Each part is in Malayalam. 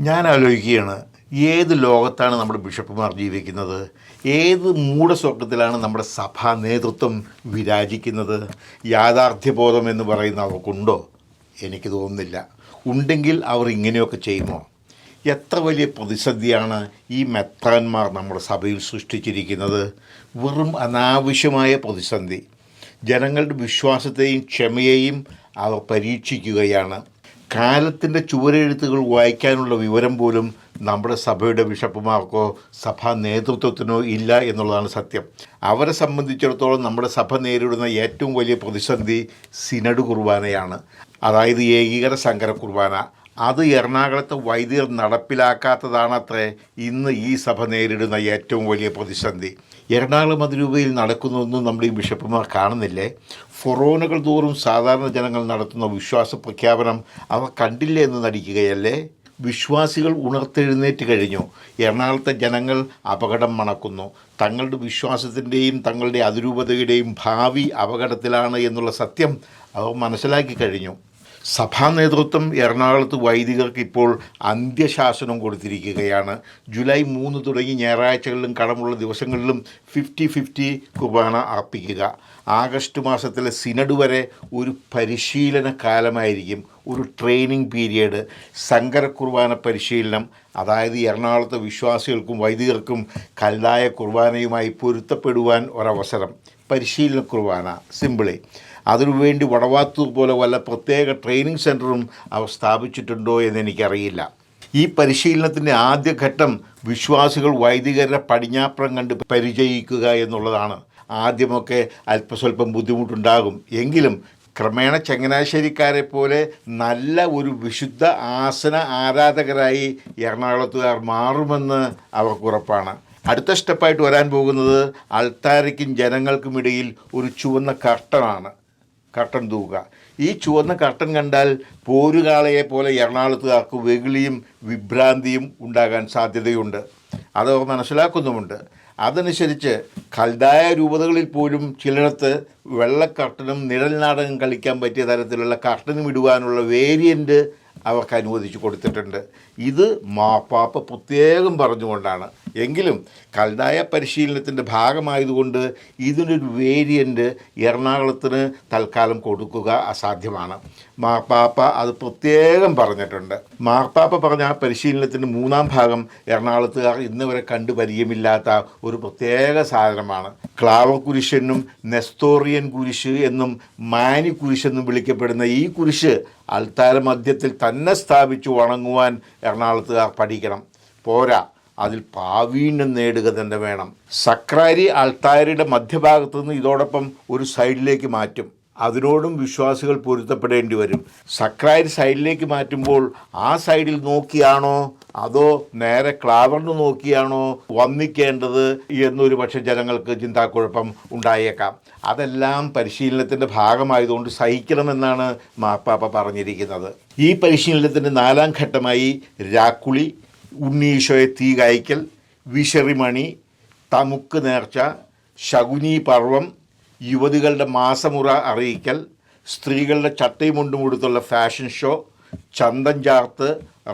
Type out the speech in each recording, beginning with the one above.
ഞാൻ ആലോചിക്കുകയാണ് ഏത് ലോകത്താണ് നമ്മുടെ ബിഷപ്പുമാർ ജീവിക്കുന്നത്? ഏത് മൂഢസ്വപ്നത്തിലാണ് നമ്മുടെ സഭാ നേതൃത്വം വിരാജിക്കുന്നത്? യാഥാർത്ഥ്യബോധം എന്ന് പറയുന്ന അവർക്കുണ്ടോ? എനിക്ക് തോന്നുന്നില്ല. ഉണ്ടെങ്കിൽ അവർ ഇങ്ങനെയൊക്കെ ചെയ്യുമോ? എത്ര വലിയ പ്രതിസന്ധിയാണ് ഈ മെത്രാന്മാർ നമ്മുടെ സഭയിൽ സൃഷ്ടിച്ചിരിക്കുന്നത്? വെറും അനാവശ്യമായ പ്രതിസന്ധി. ജനങ്ങളുടെ വിശ്വാസത്തെയും ക്ഷമയെയും അവർ പരീക്ഷിക്കുകയാണ്. കാലത്തിന്റെ ചുവരെഴുത്തുകൾ വായിക്കാനുള്ള വിവരം പോലും നമ്മുടെ സഭയുടെ ബിഷപ്പുമാർക്കോ സഭാ നേതൃത്വത്തിനോ ഇല്ല എന്നുള്ളതാണ് സത്യം. അവരെ സംബന്ധിച്ചിടത്തോളം നമ്മുടെ സഭ നേരിടുന്ന ഏറ്റവും വലിയ പ്രതിസന്ധി സിനഡ് കുർബാനയാണ്. അതായത് ഏകീകര സങ്കര കുർബാന. അത് എറണാകുളത്ത് വൈദ്യർ നടപ്പിലാക്കാത്തതാണത്രേ ഇന്ന് ഈ സഭ നേരിടുന്ന ഏറ്റവും വലിയ പ്രതിസന്ധി. എറണാകുളം അതിരൂപയിൽ നടക്കുന്നതൊന്നും നമ്മുടെ ഈ ബിഷപ്പുമാർ കാണുന്നില്ലേ? ഫൊറോനകൾ തോറും സാധാരണ ജനങ്ങൾ നടത്തുന്ന വിശ്വാസ പ്രഖ്യാപനം അവർ കണ്ടില്ല എന്ന് നടിക്കുകയല്ലേ? വിശ്വാസികൾ ഉണർത്തെഴുന്നേറ്റ് കഴിഞ്ഞു. എറണാകുളത്തെ ജനങ്ങൾ അപകടം മണക്കുന്നു. തങ്ങളുടെ വിശ്വാസത്തിന്റെയും തങ്ങളുടെ അതിരൂപതയുടെയും ഭാവി അപകടത്തിലാണ് എന്നുള്ള സത്യം അവർ മനസ്സിലാക്കി കഴിഞ്ഞു. സഭാ നേതൃത്വം എറണാകുളത്ത് വൈദികർക്ക് ഇപ്പോൾ അന്ത്യശാസനം കൊടുത്തിരിക്കുകയാണ്. ജൂലൈ മൂന്ന് തുടങ്ങി ഞായറാഴ്ചകളിലും കടമുള്ള ദിവസങ്ങളിലും ഫിഫ്റ്റി ഫിഫ്റ്റി കുർബാന അർപ്പിക്കുക. ആഗസ്റ്റ് മാസത്തിലെ സിനഡ് വരെ ഒരു പരിശീലന കാലമായിരിക്കും ഒരു ട്രെയിനിങ് പീരിയഡ്. സങ്കര കുർബാന പരിശീലനം അതായത് എറണാകുളത്തെ വിശ്വാസികൾക്കും വൈദികർക്കും കല്ലായ കുർബാനയുമായി പൊരുത്തപ്പെടുവാൻ ഒരവസരം. പരിശീലന കുർബാന സിമ്പിളി. അതിനുവേണ്ടി വടവാത്തതുപോലെ വല്ല പ്രത്യേക ട്രെയിനിങ് സെന്ററും അവർ സ്ഥാപിച്ചിട്ടുണ്ടോ എന്ന് എനിക്കറിയില്ല. ഈ പരിശീലനത്തിന്റെ ആദ്യഘട്ടം വിശ്വാസികൾ വൈദികരുടെ പടിഞ്ഞാപ്പുറം കണ്ട് പരിചയിക്കുക എന്നുള്ളതാണ്. ആദ്യമൊക്കെ അല്പസ്വല്പം ബുദ്ധിമുട്ടുണ്ടാകും. എങ്കിലും ക്രമേണ ചങ്ങനാശ്ശേരിക്കാരെ പോലെ നല്ല ഒരു വിശുദ്ധ ആസന ആരാധകരായി എറണാകുളത്തുകാർ മാറുമെന്ന് അവർക്ക് ഉറപ്പാണ്. അടുത്ത സ്റ്റെപ്പായിട്ട് വരാൻ പോകുന്നത് അൾത്താരയ്ക്കും ജനങ്ങൾക്കും ഇടയിൽ ഒരു ചുവന്ന കർട്ടനാണ്. കർട്ടൻ തൂക്കുക. ഈ ചുവന്ന കർട്ടൻ കണ്ടാൽ പോരുകാളയെ പോലെ എറണാകുളത്തുകാർക്ക് വെകിളിയും വിഭ്രാന്തിയും ഉണ്ടാകാൻ സാധ്യതയുണ്ട്. അത് മനസ്സിലാക്കുന്നുമുണ്ട്. അതനുസരിച്ച് കൽതായ രൂപതകളിൽ പോലും ചിലയിടത്ത് വെള്ളക്കർട്ടനും നിഴൽ നാടകം കളിക്കാൻ പറ്റിയ തരത്തിലുള്ള കർട്ടനും ഇടുവാനുള്ള വേരിയന്റ് അവർക്ക് അനുവദിച്ചു കൊടുത്തിട്ടുണ്ട്. ഇത് മാപ്പാപ്പ പ്രത്യേകം പറഞ്ഞുകൊണ്ടാണ്. എങ്കിലും കൽനായ പരിശീലനത്തിന്റെ ഭാഗമായതുകൊണ്ട് ഇതിനൊരു വേരിയന്റ് എറണാകുളത്തിന് തൽക്കാലം കൊടുക്കുക അസാധ്യമാണ്. മാർപ്പാപ്പ അത് പ്രത്യേകം പറഞ്ഞിട്ടുണ്ട്. മാർപ്പാപ്പ പറഞ്ഞ ആ പരിശീലനത്തിന്റെ മൂന്നാം ഭാഗം എറണാകുളത്തുകാർ ഇന്ന് വരെ കണ്ടു പരിചയമില്ലാത്ത ഒരു പ്രത്യേക സാധനമാണ്. ക്ലാവ കുരിശെന്നും നെസ്തോറിയൻ കുരിശ് എന്നും മാനി കുരിശെന്നും വിളിക്കപ്പെടുന്ന ഈ കുരിശ് അൽത്താര മധ്യത്തിൽ തന്നെ സ്ഥാപിച്ചു വണങ്ങുവാൻ എറണാകുളത്തുകാർ പഠിക്കണം. പോരാ. അതിൽ പ്രാവീണ്യം നേടുക തന്നെ വേണം. സക്രാരി അൾത്താരിയുടെ മധ്യഭാഗത്തു നിന്ന് ഇതോടൊപ്പം ഒരു സൈഡിലേക്ക് മാറ്റും. അതിനോടും വിശ്വാസികൾ പൊരുത്തപ്പെടേണ്ടി വരും. സക്രാരി സൈഡിലേക്ക് മാറ്റുമ്പോൾ ആ സൈഡിൽ നോക്കിയാണോ? അതോ നേരെ ക്ലാവറിന് നോക്കിയാണോ വന്നിക്കേണ്ടത് എന്നൊരു പക്ഷെ ജനങ്ങൾക്ക് ചിന്താക്കുഴപ്പം ഉണ്ടായേക്കാം. അതെല്ലാം പരിശീലനത്തിന്റെ ഭാഗമായതുകൊണ്ട് സഹിക്കണമെന്നാണ് മാപ്പാപ്പ പറഞ്ഞിരിക്കുന്നത്. ഈ പരിശീലനത്തിന്റെ നാലാം ഘട്ടമായി രാക്കുളി ഉണ്ണീശോയെ തീ കായ്ക്കൽ വിശറിമണി തമുക്ക് നേർച്ച ശകുനി പർവം യുവതികളുടെ മാസമുറ അറിയിക്കൽ സ്ത്രീകളുടെ ചട്ടയും മുണ്ടും കൊടുത്തുള്ള ഫാഷൻ ഷോ ചന്തൻ ചാർത്ത്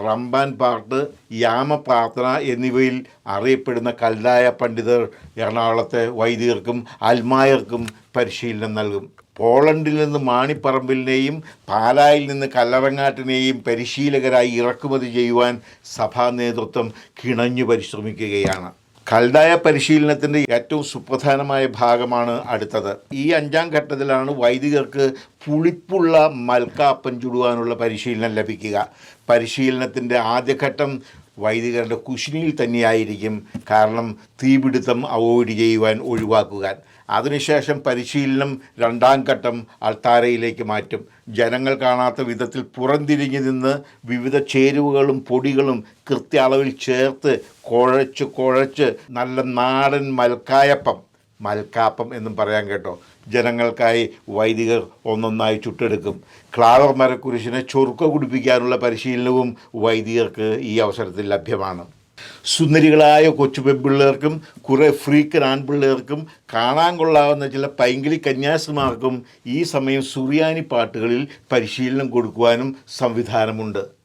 റംബാൻ പാട്ട് യാമപ്രാർത്ഥന എന്നിവയിൽ അറിയപ്പെടുന്ന കല്ലായ പണ്ഡിതർ എറണാകുളത്തെ വൈദികർക്കും അൽമായർക്കും പരിശീലനം നൽകും. പോളണ്ടിൽ നിന്ന് മാണിപ്പറമ്പിലിനെയും പാലായിൽ നിന്ന് കല്ലറങ്ങാട്ടിനെയും പരിശീലകരായി ഇറക്കുമതി ചെയ്യുവാൻ സഭാ നേതൃത്വം കിണഞ്ഞു പരിശ്രമിക്കുകയാണ്. കൽതായ പരിശീലനത്തിന്റെ ഏറ്റവും സുപ്രധാനമായ ഭാഗമാണ് അടുത്തത്. ഈ അഞ്ചാം ഘട്ടത്തിലാണ് വൈദികർക്ക് പുളിപ്പുള്ള മൽക്കാപ്പൻ ചുടുവാനുള്ള പരിശീലനം ലഭിക്കുക. പരിശീലനത്തിന്റെ ആദ്യഘട്ടം വൈദികരുടെ കുശിനിയിൽ തന്നെയായിരിക്കും കാരണം തീപിടുത്തം അവോയ്ഡ് ചെയ്യുവാൻ ഒഴിവാക്കുക. അതിനുശേഷം പരിശീലനം രണ്ടാം ഘട്ടം അൾത്താരയിലേക്ക് മാറ്റും. ജനങ്ങൾ കാണാത്ത വിധത്തിൽ പുറംതിരിഞ്ഞു നിന്ന് വിവിധ ചേരുവകളും പൊടികളും കൃത്യ അളവിൽ ചേർത്ത് കുഴച്ച് കുഴച്ച് നല്ല നാടൻ മൽക്കായപ്പം മൽക്കാപ്പം എന്നും പറയാൻ കേട്ടോ. ജനങ്ങൾക്കായി വൈദികർ ഒന്നൊന്നായി ചുട്ടെടുക്കും. ക്ലാവർ മരക്കുരിശിനെ ചൊറുക്ക കുടിപ്പിക്കാനുള്ള പരിശീലനവും വൈദികർക്ക് ഈ അവസരത്തിൽ ലഭ്യമാണ്. സുന്ദരികളായ കൊച്ചു പെൺപിള്ളേർക്കും കുറേ ഫ്രീക്ക് ആൺപിള്ളേർക്കും കാണാൻ കൊള്ളാവുന്ന ചില പൈങ്കിളി കന്യാസിമാർക്കും ഈ സമയം സുറിയാനി പാട്ടുകളിൽ പരിശീലനം കൊടുക്കുവാനും സംവിധാനമുണ്ട്.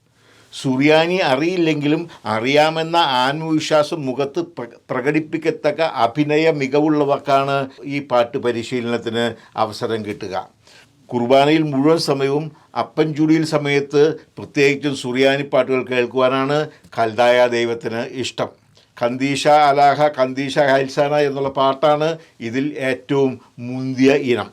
സുറിയാനി അറിയില്ലെങ്കിലും അറിയാമെന്ന ആത്മവിശ്വാസം മുഖത്ത് പ്ര- പ്രകടിപ്പിക്കത്തക്ക അഭിനയ മികവുള്ളവർക്കാണ് ഈ പാട്ട് പരിശീലനത്തിന് അവസരം കിട്ടുക. കുർബാനയിൽ മുഴുവൻ സമയവും അപ്പൻ അപ്പൻചുടിയിൽ സമയത്ത് പ്രത്യേകിച്ചും സുറിയാനി പാട്ടുകൾ കേൾക്കുവാനാണ് ഖൽദായ ദൈവത്തിന് ഇഷ്ടം. കന്തീഷ അലാഹ കന്തീഷ ഹൈൽസാന എന്നുള്ള പാട്ടാണ് ഇതിൽ ഏറ്റവും മുന്തിയ ഇനം.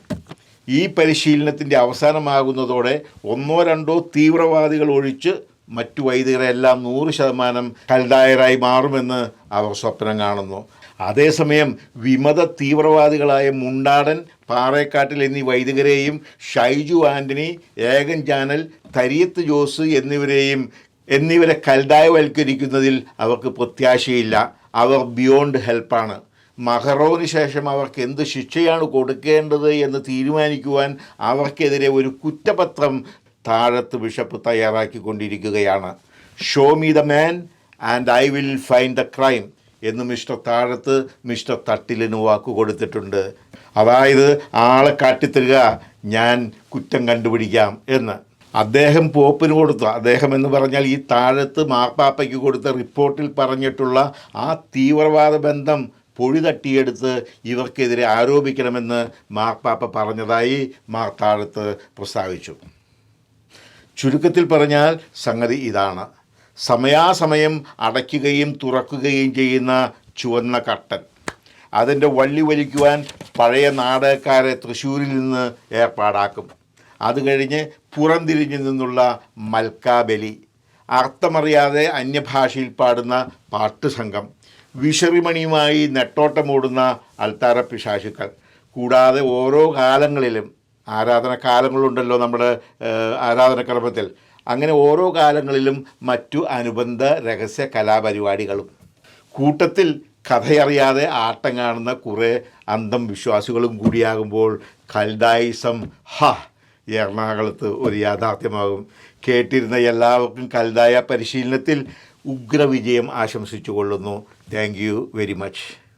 ഈ പരിശീലനത്തിന്റെ അവസാനമാകുന്നതോടെ ഒന്നോ രണ്ടോ തീവ്രവാദികൾ ഒഴിച്ച് മറ്റു വൈദികരെല്ലാം നൂറ് ശതമാനം കൽദായരായി മാറുമെന്ന് അവർ സ്വപ്നം കാണുന്നു. അതേസമയം വിമത തീവ്രവാദികളായ മുണ്ടാടൻ പാറേക്കാട്ടിൽ എന്നീ വൈദികരെയും ഷൈജു ആന്റണി ഏകൻ ചാനൽ തരിയത്ത് ജോസ് എന്നിവരെയും എന്നിവരെ കൽദായവൽക്കരിക്കുന്നതിൽ അവർക്ക് പ്രത്യാശയില്ല. അവർ ബിയോണ്ട് ഹെൽപ്പാണ് മഹറോന് ശേഷം അവർക്ക് എന്ത് ശിക്ഷയാണ് കൊടുക്കേണ്ടത് എന്ന് തീരുമാനിക്കുവാൻ അവർക്കെതിരെ ഒരു കുറ്റപത്രം Thazhath bishop തയ്യാറാക്കിക്കൊണ്ടിരിക്കുകയാണ്. Show me the man and I will find the crime എന്ന് മിസ്റ്റർ താഴത്ത് മിസ്റ്റർ തട്ടിലിന് വാക്ക് കൊടുത്തിട്ടുണ്ട്. അതായത് ആളെ കാട്ടിത്തരിക ഞാൻ കുറ്റം കണ്ടുപിടിക്കാം എന്ന്. അദ്ദേഹം പോപ്പിന് കൊടുത്തു. അദ്ദേഹം എന്ന് പറഞ്ഞാൽ ഈ താഴത്ത് മാർപ്പാപ്പയ്ക്ക് കൊടുത്ത റിപ്പോർട്ടിൽ പറഞ്ഞിട്ടുള്ള ആ തീവ്രവാദ ബന്ധം പൊഴി തട്ടിയെടുത്ത് ഇവർക്കെതിരെ ആരോപിക്കണമെന്ന് മാർപ്പാപ്പ പറഞ്ഞതായി മാർത്താഴത്ത് പ്രസ്താവിച്ചു. ചുരുക്കത്തിൽ പറഞ്ഞാൽ സംഗതി ഇതാണ്. സമയാസമയം അടയ്ക്കുകയും തുറക്കുകയും ചെയ്യുന്ന ചുവന്ന കട്ടൻ. അതിന്റെ വള്ളി വലിക്കുവാൻ പഴയ നാടകക്കാരെ തൃശ്ശൂരിൽ നിന്ന് ഏർപ്പാടാക്കും. അത് കഴിഞ്ഞ് പുറംതിരിഞ്ഞു നിന്നുള്ള മൽക്കാബലി. അർത്ഥമറിയാതെ അന്യഭാഷയിൽ പാടുന്ന പാട്ടുസംഘം വിഷറിമണിയുമായി നെട്ടോട്ടമോടുന്ന അൽത്താര പിശാചുക്കൾ കൂടാതെ ഓരോ കാലങ്ങളിലും ആരാധന കാലങ്ങളുണ്ടല്ലോ നമ്മുടെ ആരാധന ആരാധനക്രമത്തിൽ അങ്ങനെ ഓരോ കാലങ്ങളിലും മറ്റു അനുബന്ധ രഹസ്യ കലാപരിപാടികളും. കൂട്ടത്തിൽ കഥയറിയാതെ ആട്ടം കാണുന്ന കുറേ അന്ധം വിശ്വാസികളും കൂടിയാകുമ്പോൾ കൽദായിസം ഹ എറണാകുളത്ത് ഒരു യാഥാർത്ഥ്യമാകും. കേട്ടിരുന്ന എല്ലാവർക്കും കൽദായ പരിശീലനത്തിൽ ഉഗ്രവിജയം ആശംസിച്ചു കൊള്ളുന്നു താങ്ക് യു വെരി മച്ച്.